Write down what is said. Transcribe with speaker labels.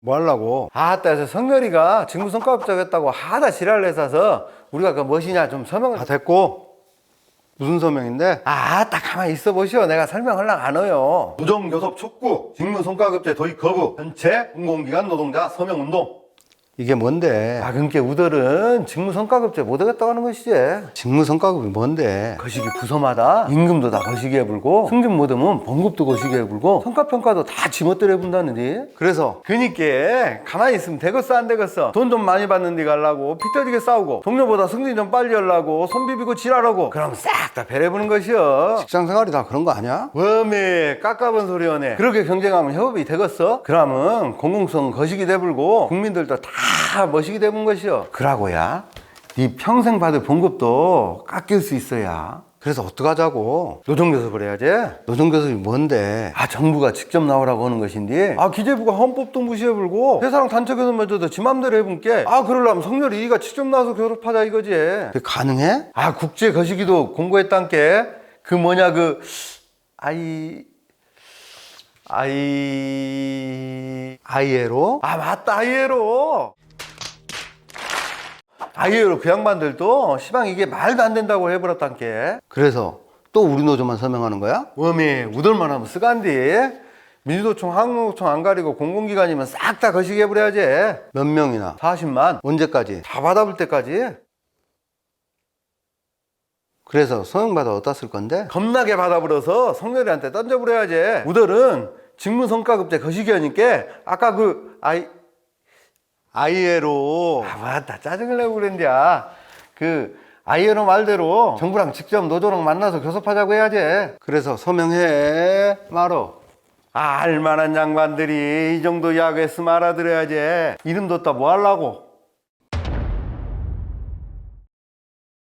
Speaker 1: 뭐 하려고? 아따, 저 성렬이가 직무 성과급적 했다고 하다 지랄을 해서 우리가 그 무엇이냐 좀 설명을 다 됐고 무슨 서명인데? 아, 딱 가만히 있어 보시오. 내가 설명하려고 안 해요. 부정교섭 촉구, 직무 성과급제 도입 거부, 전체 공공기관 노동자 서명운동. 이게 뭔데? 아, 그러니까 우들은 직무성과급제 못 하겠다고 하는 것이지. 직무성과급이 뭔데? 거시기 부서마다 임금도 다 거시기에 불고 승진 못하면 봉급도 거시기에 불고 성과평가도 다 지멋대로 해본다는데 그래서 그니까 가만히 있으면 되겠어 안 되겠어 돈 좀 많이 받는 데 갈라고 피 터지게 싸우고 동료보다 승진 좀 빨리 하려고 손 비비고 지랄하고 그럼 싹 다 배려보는 것이여 직장생활이 다 그런 거 아니야? 웜에 깎아본 소리 하네 그렇게 경쟁하면 협업이 되겠어? 그러면 공공성 거시기 대불고 국민들도 다 멋이기 대본 것이여 그러고야 네 평생 받을 봉급도 깎일 수 있어야. 그래서 어떡하자고? 노동교섭을 해야지? 노동교섭이 뭔데? 아, 정부가 직접 나오라고 하는 것인데, 아, 기재부가 헌법도 무시해불고, 회사랑 단체 교섭마저도 지 맘대로 해본게, 아, 그러려면 성렬이 이가 직접 나와서 교섭하자 이거지. 그게 가능해? 아, 국제 거시기도 공고했단께, 그 뭐냐, 그, 아이, 아이, 아이에로? 아, 맞다, 아이에로! 아이에로 그 양반들도 시방 이게 말도 안 된다고 해버렸단께 그래서 또 우리 노조만 서명하는 거야? 웜이 우들만 하면 쓰간디 민주노총 한국노총 안 가리고 공공기관이면 싹 다 거시기 해버려야지 몇 명이나? 40만 언제까지? 다 받아볼 때까지 그래서 서명받아 어디다 쓸 건데? 겁나게 받아버려서 성렬이한테 던져버려야지 우들은 직무성과급제 거시기 하니까 아까 그 아이 아이에로. 아 맞다 짜증을 내고 그랬냐 그 아이에로 말대로 정부랑 직접 노조랑 만나서 교섭하자고 해야지. 그래서 서명해. 말어. 아, 알만한 양반들이 이 정도 이야기했으면 알아들어야지. 이름 뒀다 뭐 하려고